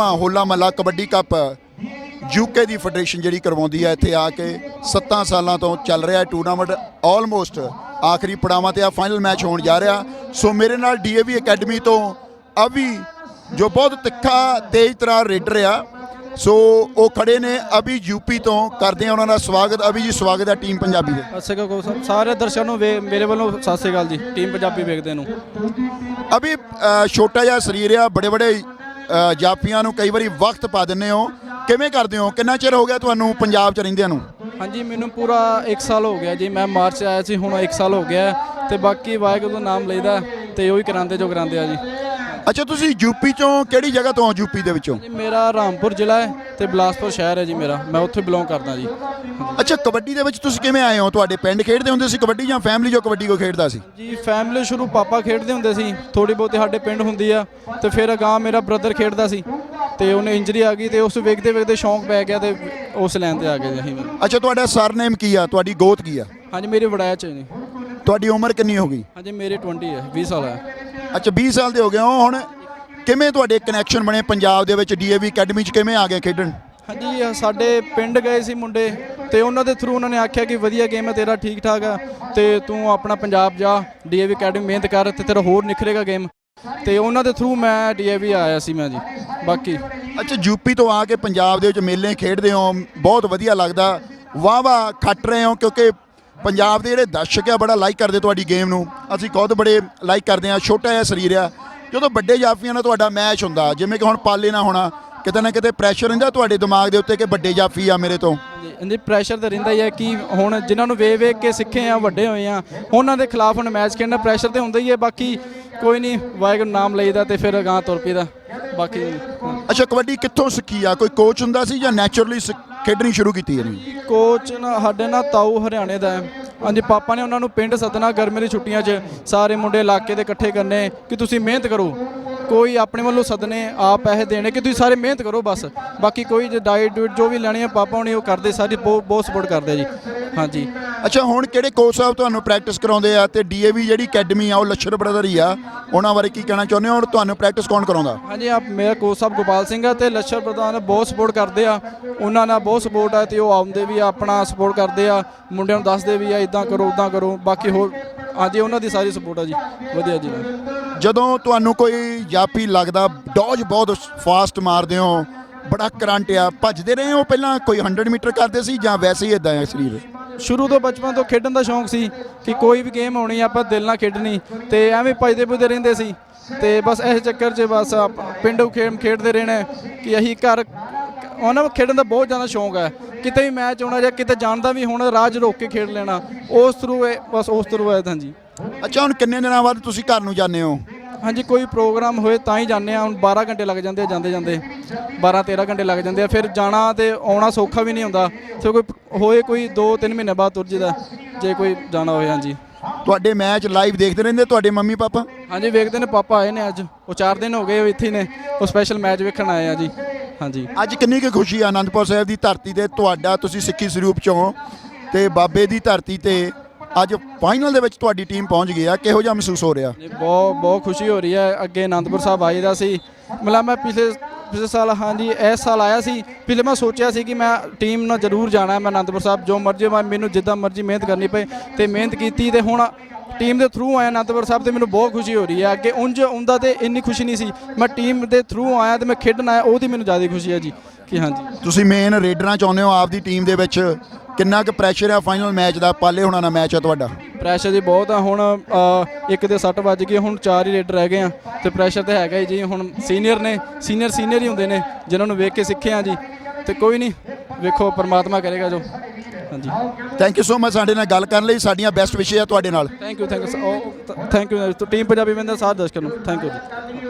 Hola Mohalla kabaddi cup UK ਦੀ federation ਜਿਹੜੀ ਕਰਵਾਉਂਦੀ ਹੈ ਇੱਥੇ ਆ ਕੇ 7 ਸਾਲਾਂ ਤੋਂ ਚੱਲ ਰਿਹਾ ਟੂਰਨਾਮੈਂਟ ਆਲਮੋਸਟ ਆਖਰੀ ਪੜਾਵਾਂ ਤੇ ਆ ਫਾਈਨਲ ਮੈਚ ਹੋਣ ਜਾ ਰਿਹਾ। ਸੋ ਮੇਰੇ ਨਾਲ ਡੀਏਵੀ ਅਕੈਡਮੀ ਤੋਂ ਅਵੀ ਜੋ ਬਹੁਤ ਤਿੱਖਾ ਤੇਜ਼ ਤਰ੍ਹਾਂ ਰੇਡਰ ਆ। ਸੋ ਉਹ ਖੜੇ ਨੇ ਅਭੀ ਯੂਪੀ ਤੋਂ ਕਰਦੇ ਆ ਉਹਨਾਂ ਦਾ ਸਵਾਗਤ ਅਭੀ ਜੀ ਸਵਾਗਤ ਹੈ ਟੀਮ ਪੰਜਾਬੀ ਦੇ। ਸਤਿ ਸ਼੍ਰੀ ਅਕਾਲ ਸਰ। ਸਾਰੇ ਦਰਸ਼ਕਾਂ ਨੂੰ ਮੇਰੇ ਵੱਲੋਂ ਸਤਿ ਸ਼੍ਰੀ ਅਕਾਲ ਜੀ। ਟੀਮ ਪੰਜਾਬੀ ਵੇਖਦੇ ਨੂੰ। ਅਭੀ ਛੋਟਾ ਜਿਹਾ ਸਰੀਰ ਆ ਬੜੇ ਬੜੇ ਜਾਫੀਆਂ ਨੂੰ ਕਈ ਵਾਰੀ ਵਕਤ ਪਾ ਦਿੰਦੇ ਹੋ। ਕਿਵੇਂ ਕਰਦੇ ਹੋ? ਕਿੰਨਾ ਚਿਰ ਹੋ ਗਿਆ ਤੁਹਾਨੂੰ ਪੰਜਾਬ 'ਚ ਰਹਿੰਦਿਆਂ ਨੂੰ? ਹਾਂਜੀ, ਮੈਨੂੰ ਪੂਰਾ 1 ਸਾਲ ਹੋ ਗਿਆ ਜੀ। ਮੈਂ ਮਾਰਚ ਆਇਆ ਸੀ, ਹੁਣ 1 ਸਾਲ ਹੋ ਗਿਆ ਹੈ। ਤੇ ਬਾਕੀ ਵਾਹਿਗੁਰੂ ਦਾ ਨਾਮ ਲਈਦਾ ਤੇ ਉਹੀ ਕਰਾਉਂਦੇ ਜੋ ਕਰਾਉਂਦੇ ਆ ਜੀ। ਅੱਛਾ ਤੁਸੀਂ ਯੂਪੀ ਚੋਂ ਕਿਹੜੀ ਜਗ੍ਹਾ ਤੋਂ ਹੋ ਯੂਪੀ ਦੇ ਵਿੱਚੋਂ? ਜੀ ਮੇਰਾ ਰਾਮਪੁਰ ਜ਼ਿਲ੍ਹਾ ਹੈ ਤੇ ਬਿਲਾਸਪੁਰ ਸ਼ਹਿਰ ਹੈ ਜੀ ਮੇਰਾ। ਮੈਂ ਉੱਥੇ ਬਿਲੋਂਗ ਕਰਦਾ ਜੀ। ਅੱਛਾ ਕਬੱਡੀ ਦੇ ਵਿੱਚ ਤੁਸੀਂ ਕਿਵੇਂ ਆਏ ਹੋ? ਤੁਹਾਡੇ ਪਿੰਡ ਖੇਡਦੇ ਹੁੰਦੇ ਸੀ ਕਬੱਡੀ ਜਾਂ ਫੈਮਿਲੀ ਜੋ ਕਬੱਡੀ ਕੋ ਖੇਡਦਾ ਸੀ? ਜੀ ਫੈਮਿਲੀ ਸ਼ੁਰੂ ਪਾਪਾ ਖੇਡਦੇ ਹੁੰਦੇ ਸੀ। ਥੋੜੀ ਬਹੁਤੀ ਸਾਡੇ ਪਿੰਡ ਹੁੰਦੀ ਆ ਤੇ ਫਿਰ ਅਗਾਂਹ ਮੇਰਾ ਬ੍ਰਦਰ ਖੇਡਦਾ ਸੀ। ਤੇ ਉਹਨੇ ਇੰਜਰੀ ਆ ਗਈ ਤੇ ਉਸ ਵੇਖਦੇ ਵੇਖਦੇ ਸ਼ੌਂਕ ਪੈ ਗਿਆ ਤੇ ਉਸ ਲਾਈਨ ਤੇ ਆ ਗਏ ਜੀ ਅਸੀਂ। ਵੀ। ਅੱਛਾ ਤੁਹਾਡਾ ਸਰਨੇਮ ਕੀ ਆ? ਤੁਹਾਡੀ ਗੋਤ ਕੀ ਆ? ਹਾਂਜੀ ਮੇਰੇ ਵੜਾਇਆ ਚ ਨੇ ਤੁਹਾਡੀ ਉਮਰ ਕਿੰਨੀ ਹੋ ਗਈ? ਹਾਂਜੀ ਮੇਰੇ 20 ਹੈ 20 ਸਾਲ ਹੈ। ਅੱਛਾ 20 ਸਾਲ ਦੇ ਹੋ ਗਏ ਹੋ ਹੁਣ। ਕਿਵੇਂ ਤੁਹਾਡੇ ਕਨੈਕਸ਼ਨ ਬਣੇ ਪੰਜਾਬ ਦੇ ਵਿੱਚ? ਡੀਏਵੀ ਅਕੈਡਮੀ 'ਚ ਕਿਵੇਂ ਆ ਗਏ ਖੇਡਣ? ਹਾਂਜੀ ਸਾਡੇ ਪਿੰਡ ਗਏ ਸੀ ਮੁੰਡੇ ਤੇ ਉਹਨਾਂ ਦੇ ਥਰੂ ਉਹਨਾਂ ਨੇ ਆਖਿਆ ਕਿ ਵਧੀਆ ਗੇਮ ਹੈ ਤੇਰਾ ਠੀਕ ਠਾਕ ਆ ਤੇ ਤੂੰ ਆਪਣਾ ਪੰਜਾਬ ਜਾ। ਡੀਏਵੀ ਅਕੈਡਮੀ ਮਿਹਨਤ ਕਰ ਤੇ ਤੇਰਾ ਹੋਰ ਨਿਖਰੇਗਾ ਗੇਮ ਤੇ ਉਹਨਾਂ ਦੇ ਥਰੂ ਮੈਂ ਡੀਏਵੀ ਆਇਆ ਸੀ ਮੈਂ ਜੀ ਬਾਕੀ। ਅੱਛਾ ਯੂਪੀ ਤੋਂ ਆ ਕੇ ਪੰਜਾਬ ਦੇ ਵਿੱਚ ਮੇਲੇ ਖੇਡਦੇ ਹੋ ਬਹੁਤ ਵਧੀਆ ਲੱਗਦਾ। ਵਾਹ ਵਾਹ ਖੱਟ ਰਹੇ ਹੋ ਕਿਉਂਕਿ ਪੰਜਾਬ ਦੇ ਜਿਹੜੇ ਦਰਸ਼ਕ ਆ ਬੜਾ ਲਾਈਕ ਕਰਦੇ ਤੁਹਾਡੀ ਗੇਮ ਨੂੰ। ਅਸੀਂ ਖੁਦ ਬੜੇ ਲਾਈਕ ਕਰਦੇ ਆ ਛੋਟਾ ਜਿਹਾ ਸਰੀਰ ਆ। ਜਦੋਂ ਵੱਡੇ ਜਾਫੀਆਂ ਨਾਲ ਤੁਹਾਡਾ ਮੈਚ ਹੁੰਦਾ ਜਿਵੇਂ ਕਿ ਹੁਣ ਪਾਲੇ ਨਾ ਹੋਣਾ ਕਿਤੇ ਨਾ ਕਿਤੇ ਪ੍ਰੈਸ਼ਰ ਰਹਿੰਦਾ ਤੁਹਾਡੇ ਦਿਮਾਗ ਦੇ ਉੱਤੇ ਕਿ ਵੱਡੇ ਜਾਫੀ ਆ ਮੇਰੇ ਤੋਂ? ਇਹਦੇ ਪ੍ਰੈਸ਼ਰ ਤਾਂ ਰਹਿੰਦਾ ਹੀ ਹੈ ਕਿ ਹੁਣ ਜਿਨ੍ਹਾਂ ਨੂੰ ਵੇਖ ਵੇਖ ਕੇ ਸਿੱਖੇ ਆ ਵੱਡੇ ਹੋਏ ਆ ਉਹਨਾਂ ਦੇ ਖਿਲਾਫ ਹੁਣ ਮੈਚ ਖੇਡਣਾ ਪ੍ਰੈਸ਼ਰ ਤੇ ਹੁੰਦਾ ਹੀ ਹੈ ਬਾਕੀ ਕੋਈ ਨਹੀਂ ਵਾਹਿਗੁਰੂ ਨਾਮ ਲਈਦਾ ਤੇ ਫਿਰ ਅਗਾਂਹ ਤੁਰ ਪਈਦਾ ਬਾਕੀ। ਅੱਛਾ ਕਬੱਡੀ ਕਿੱਥੋਂ ਸਿੱਖੀ ਆ? ਕੋਈ ਕੋਚ ਹੁੰਦਾ ਸੀ ਜਾਂ ਨੈਚੁਰਲੀ ਖੇਡਣੀ ਸ਼ੁਰੂ ਕੀਤੀ ਹੈ ਕੋਚ ਨਾ, ਸਾਡੇ ਨਾਲ ਤਾਊ ਹਰਿਆਣੇ ਦਾ ਹੈ। ਹਾਂਜੀ, ਪਾਪਾ ਨੇ ਉਹਨਾਂ ਨੂੰ ਪਿੰਡ ਸੱਦਣਾ ਗਰਮੀ ਦੀ ਛੁੱਟੀਆਂ 'ਚ ਸਾਰੇ ਮੁੰਡੇ ਇਲਾਕੇ ਦੇ ਇਕੱਠੇ ਕਰਨੇ, ਕਿ ਤੁਸੀਂ ਮਿਹਨਤ ਕਰੋ। ਕੋਈ ਆਪਣੇ ਵੱਲੋਂ ਸੱਦਣੇ, ਆਪ ਪੈਸੇ ਦੇਣੇ, ਕਿ ਤੁਸੀਂ ਸਾਰੇ ਮਿਹਨਤ ਕਰੋ ਬਸ। ਬਾਕੀ ਕੋਈ ਜੇ ਡਾਈਟ ਡੂਟ ਜੋ ਵੀ ਲੈਣੀ ਹੈ, ਪਾਪਾ ਹੁਣੀ ਉਹ ਕਰਦੇ, ਸਾਰੀ ਬਹੁਤ ਬਹੁਤ ਸਪੋਰਟ ਕਰਦੇ ਆ ਜੀ। ਹਾਂਜੀ। ਅੱਛਾ ਹੁਣ ਕਿਹੜੇ ਕੋਚ ਸਾਹਿਬ ਤੁਹਾਨੂੰ ਪ੍ਰੈਕਟਿਸ ਕਰਾਉਂਦੇ ਆ ਤੇ ਡੀਏਵੀ ਜਿਹੜੀ ਅਕੈਡਮੀ ਆ ਉਹ ਲੱਛਰ ਬ੍ਰਦਰ ਹੀ ਆ? ਉਹਨਾਂ ਬਾਰੇ ਕੀ ਕਹਿਣਾ ਚਾਹੁੰਦੇ ਹੋ ਔਰ ਤੁਹਾਨੂੰ ਪ੍ਰੈਕਟਿਸ ਕੌਣ ਕਰਾਉਂਦਾ? ਹਾਂਜੀ ਆਪ ਮੇਰਾ ਕੋਚ ਸਾਹਿਬ ਗੋਪਾਲ ਸਿੰਘ ਆ ਤੇ ਲੱਛਰ ਪ੍ਰਧਾਨ ਬਹੁਤ ਸਪੋਰਟ ਕਰਦੇ ਆ। ਉਹਨਾਂ ਨਾਲ ਬਹੁਤ ਸਪੋਰਟ ਆ ਤੇ ਉਹ ਆਉਂਦੇ ਵੀ ਆ ਆਪਣਾ ਸਪੋਰਟ ਕਰਦੇ ਆ। ਮੁੰਡਿਆਂ ਨੂੰ ਦੱਸਦੇ ਵੀ ਆ ਇਦਾਂ ਕਰੋ ਉਦਾਂ ਕਰੋ। ਬਾਕੀ ਹੋਰ ਹਾਂਜੀ ਉਹਨਾਂ ਦੀ ਸਾਰੀ ਸਪੋਰਟ ਆ ਜੀ। ਵਧੀਆ ਜੀ। ਜਦੋਂ ਤੁਹਾਨੂੰ ਕੋਈ ਜਾਪੀ ਲੱਗਦਾ ਡੌਜ ਬਹੁਤ ਫਾਸਟ ਮਾਰਦੇ ਹੋ ਬੜਾ ਕਰੰਟ ਆ। ਭੱਜਦੇ ਰਹੇ ਹੋ ਪਹਿਲਾਂ ਕੋਈ 100 ਮੀਟਰ ਕਰਦੇ ਸੀ ਜਾਂ ਵੈਸੇ ਹੀ ਇਦਾਂ ਹੈ ਸਰੀਰ? ਸ਼ੁਰੂ ਤੋਂ ਬਚਪਨ ਤੋਂ ਖੇਡਣ ਦਾ ਸ਼ੌਂਕ ਸੀ ਕਿ ਕੋਈ ਵੀ ਗੇਮ ਹੋਣੀ ਆਪਾਂ ਦਿਲ ਨਾਲ ਖੇਡਣੀ। ਤੇ ਐਵੇਂ ਭੱਜਦੇ ਭੁੱਜਦੇ ਰਹਿੰਦੇ ਸੀ। ਤੇ ਬਸ ਇਸ ਚੱਕਰ 'ਚ ਬਸ ਆਪ- ਪਿੰਡੂ ਖੇਡ ਖੇਡਦੇ ਰਹਿਣਾ ਕਿ ਅਸੀਂ ਘਰ ਉਹਨਾਂ ਨੂੰ ਖੇਡਣ ਦਾ ਬਹੁਤ ਜ਼ਿਆਦਾ ਸ਼ੌਂਕ ਹੈ। ਕਿਤੇ ਵੀ ਮੈਚ ਹੋਣਾ ਜਾਂ ਕਿਤੇ ਜਾਣ ਦਾ ਵੀ ਹੁਣ ਰਾਜ ਰੋਕ ਕੇ ਖੇਡ ਲੈਣਾ। ਉਸ ਥਰੂ ਬਸ ਉਸ ਥਰੂ ਹੈ ਹਾਂਜੀ। ਅੱਛਾ ਹੁਣ ਕਿੰਨੇ ਦਿਨਾਂ ਬਾਅਦ ਤੁਸੀਂ ਘਰ ਨੂੰ ਜਾਂਦੇ ਹੋ? ਹਾਂਜੀ ਕੋਈ ਪ੍ਰੋਗਰਾਮ ਹੋਏ ਤਾਂ ਹੀ ਜਾਂਦੇ ਆ ਹੁਣ 12 ਘੰਟੇ ਲੱਗ ਜਾਂਦੇ ਆ ਜਾਂਦੇ ਜਾਂਦੇ। 12 13 ਘੰਟੇ ਲੱਗ ਜਾਂਦੇ ਆ। ਫਿਰ ਜਾਣਾ ਤੇ ਆਉਣਾ ਸੌਖਾ ਵੀ ਨਹੀਂ ਹੁੰਦਾ। ਸੋ ਕੋਈ ਹੋਏ ਕੋਈ 2-3 ਮਹੀਨੇ ਬਾਅਦ ਤੁਰ ਜੀਦਾ ਜੇ ਕੋਈ ਜਾਣਾ ਹੋਏ ਹਾਂਜੀ। ਤੁਹਾਡੇ ਮੈਚ ਲਾਈਵ ਦੇਖਦੇ ਰਹਿੰਦੇ ਤੁਹਾਡੇ ਮੰਮੀ ਪਾਪਾ? ਹਾਂਜੀ ਵੇਖਦੇ ਨੇ ਪਾਪਾ ਆਏ ਨੇ ਅੱਜ। ਉਹ 4 ਦਿਨ ਹੋ ਗਏ ਇੱਥੇ ਨੇ। ਉਹ ਸਪੈਸ਼ਲ ਮੈਚ ਵੇਖਣ ਆਏ ਆ ਜੀ। ਹਾਂਜੀ। ਅੱਜ ਕਿੰਨੀ ਕੁ ਖੁਸ਼ੀ ਆ ਆਨੰਦਪੁਰ ਸਾਹਿਬ ਦੀ ਧਰਤੀ ਤੇ? ਤੁਹਾਡਾ ਤੁਸੀਂ ਸਿੱਖੀ ਸਰੂਪ ਚੋਂ ਤੇ ਬਾਬੇ ਦੀ ਧਰਤੀ ਤੇ ਅੱਜ ਫਾਈਨਲ ਦੇ ਵਿੱਚ ਤੁਹਾਡੀ ਟੀਮ ਪਹੁੰਚ ਗਈ ਆ ਕਿਹੋ ਜਿਹਾ ਮਹਿਸੂਸ ਹੋ ਰਿਹਾ? ਬਹੁਤ ਬਹੁਤ ਖੁਸ਼ੀ ਹੋ ਰਹੀ ਹੈ। ਅੱਗੇ ਆਨੰਦਪੁਰ ਸਾਹਿਬ ਆਈਦਾ ਸੀ। ਮਤਲਬ ਮੈਂ ਪਿਛਲੇ ਪਿਛਲੇ ਸਾਲ ਹਾਂਜੀ ਇਸ ਸਾਲ ਆਇਆ ਸੀ। ਪਿਛਲੇ ਮੈਂ ਸੋਚਿਆ ਸੀ ਕਿ ਮੈਂ ਟੀਮ ਨਾਲ ਜ਼ਰੂਰ ਜਾਣਾ ਹੈ। ਮੈਂ ਆਨੰਦਪੁਰ ਸਾਹਿਬ ਜੋ ਮਰਜ਼ੀ ਮੈਂ ਮੈਨੂੰ ਜਿੱਦਾਂ ਮਰਜ਼ੀ ਮਿਹਨਤ ਕਰਨੀ ਪਏ ਤੇ ਮਿਹਨਤ ਕੀਤੀ ਤੇ ਹੁਣ ਟੀਮ ਦੇ ਥਰੂ ਆਇਆ ਆਨੰਦਪੁਰ ਸਾਹਿਬ ਤੇ ਮੈਨੂੰ ਬਹੁਤ ਖੁਸ਼ੀ ਹੋ ਰਹੀ ਹੈ। ਅੱਗੇ ਉਂਝ ਹੁੰਦਾ ਤੇ ਇੰਨੀ ਖੁਸ਼ੀ ਨਹੀਂ ਸੀ। ਮੈਂ ਟੀਮ ਦੇ ਥਰੂ ਆਇਆ ਤੇ ਮੈਂ ਖੇਡਣ ਆਇਆ ਉਹਦੀ ਮੈਨੂੰ ਜ਼ਿਆਦਾ ਖੁਸ਼ੀ ਹੈ ਜੀ ਕਿ ਹਾਂਜੀ ਤੁਸੀਂ ਮੇਨ ਰੇਡਰਾਂ ਚਾਹੁੰਦੇ ਹੋ ਆਪਦੀ ਟੀਮ ਦੇ ਵਿੱਚ ਕਿੰਨਾ ਕੁ ਪ੍ਰੈਸ਼ਰ ਆ ਫਾਈਨਲ ਮੈਚ ਦਾ? ਪਾਲੇ ਹੋਣਾ ਦਾ ਮੈਚ ਆ ਤੁਹਾਡਾ? ਪ੍ਰੈਸ਼ਰ ਜੀ ਬਹੁਤ ਆ। ਹੁਣ ਅ, ਇੱਕ ਦੇ 6 ਵੱਜ ਗਏ ਹੁਣ ਚਾਰ ਹੀ ਰੇਡਰ ਰਹਿ ਗਏ ਆ। ਤੇ ਪ੍ਰੈਸ਼ਰ ਤੇ ਹੈਗਾ ਹੀ ਜੀ। ਹੁਣ ਸੀਨੀਅਰ ਨੇ ਸੀਨੀਅਰ ਸੀਨੀਅਰ ਹੀ ਹੁੰਦੇ ਨੇ ਜਿਨ੍ਹਾਂ ਨੂੰ ਵੇਖ ਕੇ ਸਿੱਖੇ ਆ ਜੀ। ਤੇ ਕੋਈ ਨਹੀਂ ਵੇਖੋ ਪਰਮਾਤਮਾ ਕਰੇਗਾ ਜੋ। ਹਾਂਜੀ। ਥੈਂਕ ਯੂ ਸੋ ਮਚ ਸਾਡੇ ਨਾਲ ਗੱਲ ਕਰਨ ਲਈ। ਸਾਡੀਆਂ ਬੈਸਟ ਵਿਸ਼ੇ ਆ ਤੁਹਾਡੇ ਨਾਲ। Thank you thank you thank you team Punjabi man ਦਾ ਸਾਥ ਦਰਸ਼ਕਾਂ ਨੂੰ। ਥੈਂਕ ਯੂ ਜੀ।